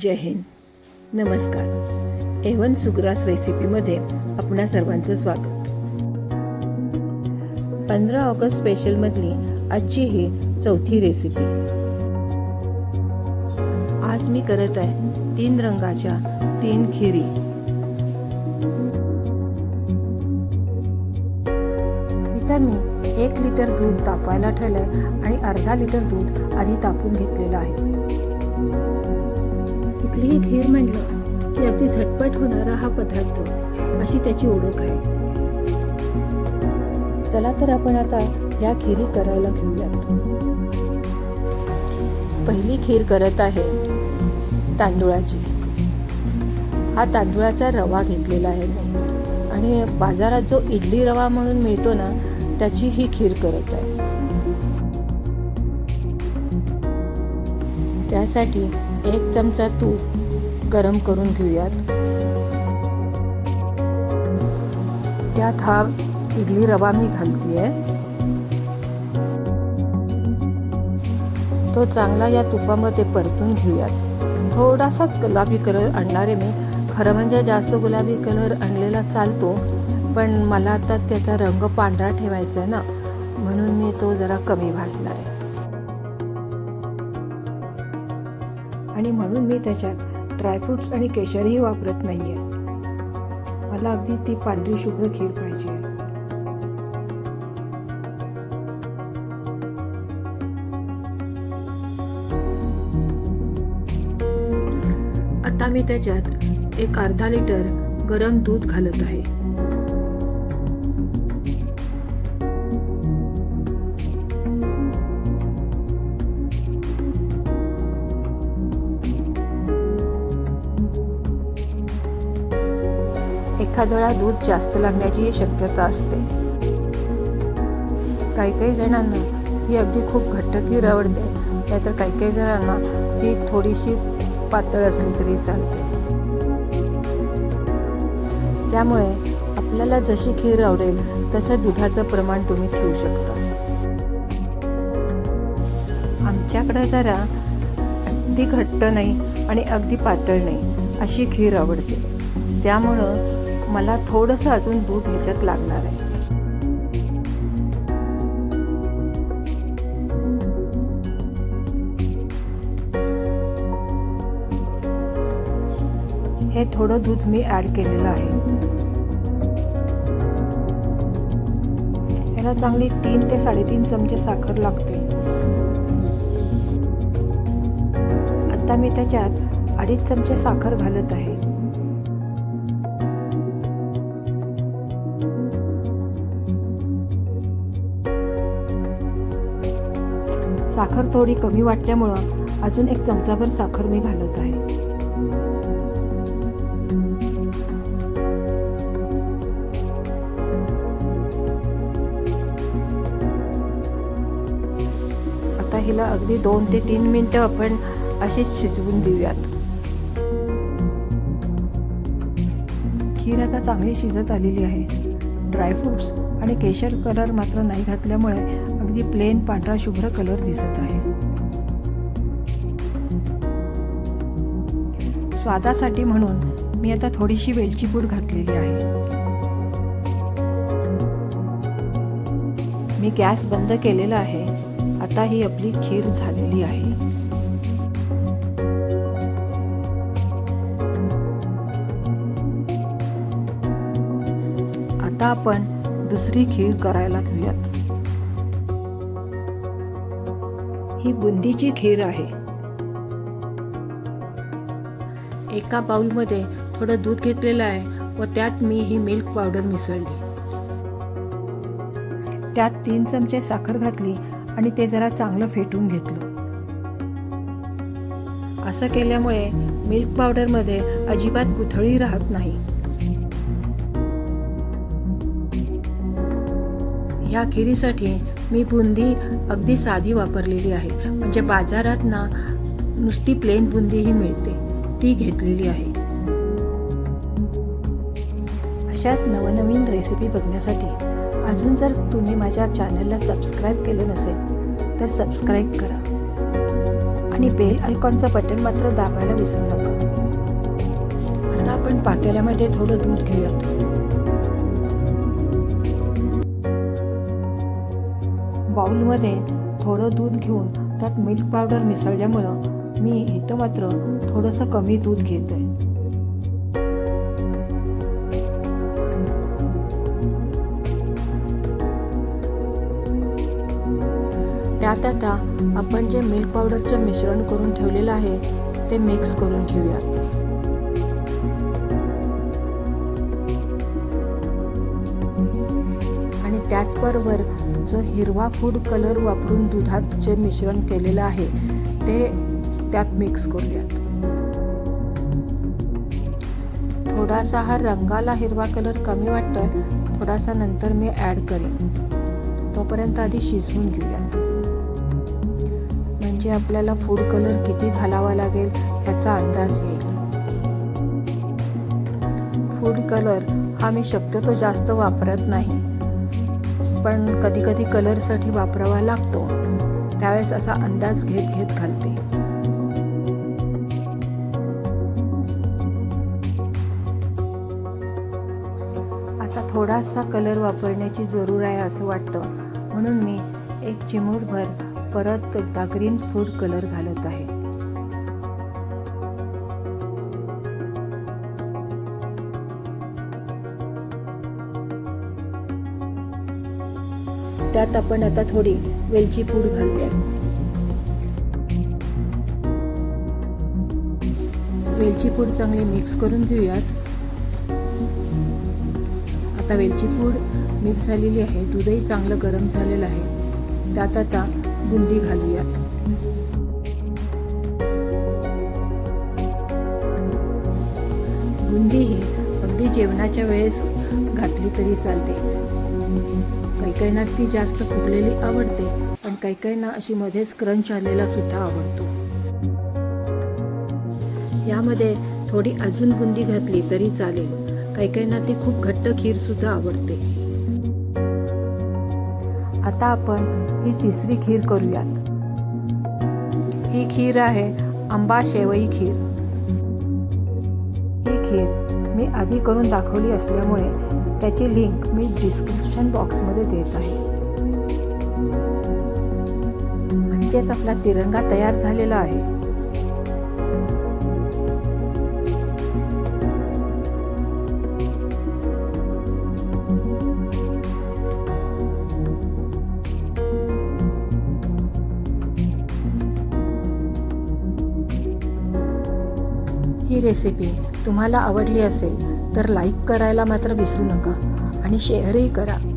जय हिंद. नमस्कार. एवन सुग्रास रेसिपीमध्ये आपणा सर्वांचं स्वागत. पंधरा ऑगस्ट स्पेशलमधली आजची ही चौथी रेसिपी आज मी करत आहे तीन रंगाच्या तीन खिरी. इथं मी एक लिटर दूध तापायला ठेवलंय आणि अर्धा लिटर दूध आधी तापून घेतलेलं आहे. कुठलीही खीर म्हटलं की अगदी झटपट होणारा हा पदार्थ अशी त्याची ओळख आहे. चला तर आपण आता या खिरी करायला घेऊयात. पहिली खीर करत आहे तांदूळाची. हा तांदूळाचा रवा घेतलेला आहे मी. आणि बाजारात जो इडली रवा म्हणून मिळतो ना त्याची ही खीर करत आहे. त्यासाठी एक चमचा तूप गरम करून घेऊयात. त्यात हा इडली रवा मी घालतीये. तो चांगला या तुपामध्ये परतून घेऊयात. थोडासाच गुलाबी कलर आणणार आहे मी. खरं म्हणजे जास्त गुलाबी कलर आणलेला चालतो पण मला आता त्याचा रंग पांढरा ठेवायचा आहे ना म्हणून मी तो जरा कमी भाजला आहे. आणि म्हणून मी त्याच्यात ड्रायफ्रुट्स आणि केशरही वापरत नाही आहे मला अगदी ती पांढरी शुभ्र खीर पाहिजे. आता मी त्याच्यात एक अर्धा लिटर गरम दूध घालत आहे. एखादळा दूध जास्त लागण्याची शक्यता असते. काही काही जणांना ही अगदी खूप घट्ट खीर आवडते नाहीतर काही काही जणांना ती थोडीशी पातळ असली तरी चालते. त्यामुळे आपल्याला जशी खीर आवडेल तसं दुधाचं प्रमाण तुम्ही ठेवू शकता. आमच्याकडं जरा अगदी घट्ट नाही आणि अगदी पातळ नाही अशी खीर आवडते. त्यामुळं मला थोडंसं अजून दूध ह्याच्यात लागणार आहे. हे थोडं दूध मी ॲड केलेलं आहे. याला चांगली तीन ते साडेतीन चमचे साखर लागते. आता मी त्याच्यात अडीच चमचे साखर घालत आहे. साखर थोडी कमी वाटल्यामुळं अजून एक चमचाभर साखर मी घालत आहे. आता हिला अगदी दोन ते तीन मिनटं आपण अशीच शिजवून देऊयात. खीर आता चांगली शिजत आलेली आहे. ड्रायफ्रुट्स आणि केशर कलर मात्र नाही घातल्यामुळे अगदी प्लेन पांढरा शुभ्र कलर दिसत आहे. स्वादासाठी म्हणून मी आता थोडीशी वेलची पूड घातलेली आहे. मी गॅस बंद केलेला आहे. आता ही आपली खीर झालेली आहे. आता आपण दुसरी खीर करायला घेऊयात. ही बुंदीची खीर आहे. एका बाउलमध्ये थोडं दूध घेतलेलं आहे व त्यात मी ही मिल्क पावडर मिसळली. त्यात तीन चमचे साखर घातली आणि ते जरा चांगलं फेटून घेतलं. असं केल्यामुळे मिल्क पावडरमध्ये अजिबात गुथळी राहत नाही. ह्या खिरीसाठी मी बुंदी अगदी साधी वापरलेली आहे. म्हणजे बाजारात ना नुसती प्लेन बुंदीही मिळते. ती घेतलेली आहे. अशाच नवनवीन रेसिपी बघण्यासाठी अजून जर तुम्ही माझ्या चॅनलला सबस्क्राईब केलं नसेल तर सबस्क्राईब करा. आणि बेल आयकॉनचं बटन मात्र दाबायला विसरू नका. आता आपण पातेल्यामध्ये थोडं दूध घेऊयात. बाऊलमध्ये थोडं दूध घेऊन त्यात मिल्क पावडर मिसळल्यामुळं मी इथं मात्र थोडंसं कमी दूध घेते त्यात आता आपण जे मिल्क पावडरचं मिश्रण करून ठेवलेलं आहे ते मिक्स करून घेऊयात. आणि जो हिरवा फूड कलर वापरून दुधात जे मिश्रण केलेलं आहे ते त्यात मिक्स करूयात. थोडासा हा रंगाला हिरवा कलर कमी वाटतोय थोडासा नंतर मी ॲड करेन. तोपर्यंत आधी शिजवून घेऊयात. म्हणजे आपल्याला फूड कलर किती घालावा लागेल ह्याचा अंदाज येईल. फूड कलर हा मी शक्यतो जास्त वापरत नाही. पण कधी कधी कलरसाठी वापरावा लागतो. त्यावेळेस असा अंदाज घेत घेत घालते. आता थोडासा कलर वापरण्याची जरूर आहे असं वाटतं. म्हणून मी एक चिमूटभर परत एकदा ग्रीन फूड कलर घालत आहे. त्यात आपण आता थोडी वेलची पूड घालूया. वेलची पूड चांगली मिक्स करून घेऊयात. आता वेलची पूड मिक्स झालेली आहे. दूधही चांगलं गरम झालेलं आहे. त्यात आता बुंदी घालूयात. बुंदी ही अगदी जेवणाच्या वेळेस घातली तरी चालते. काही काहींना ती जास्त फुगलेली आवडते पण काही काहींना अशी मध्येच क्रंच आलेला सुद्धा आवडतो. यामध्ये थोडी अजून बुंदी घातली तरी चालेल. काही काहींना ती खूप घट्ट खीर सुद्धा आवडते. आता आपण ही तिसरी खीर करूयात. ही खीर आहे आंबा शेवई खीर. ही खीर मी आधी करून दाखवली असल्यामुळे त्याची लिंक मी डिस्क्रिप्शन बॉक्समध्ये देत आहे. म्हणजेच आपला तिरंगा तयार झालेला आहे. ही रेसिपी तुम्हाला आवडली असेल तर लाईक करायला मात्र विसरू नका आणि शेअरही करा.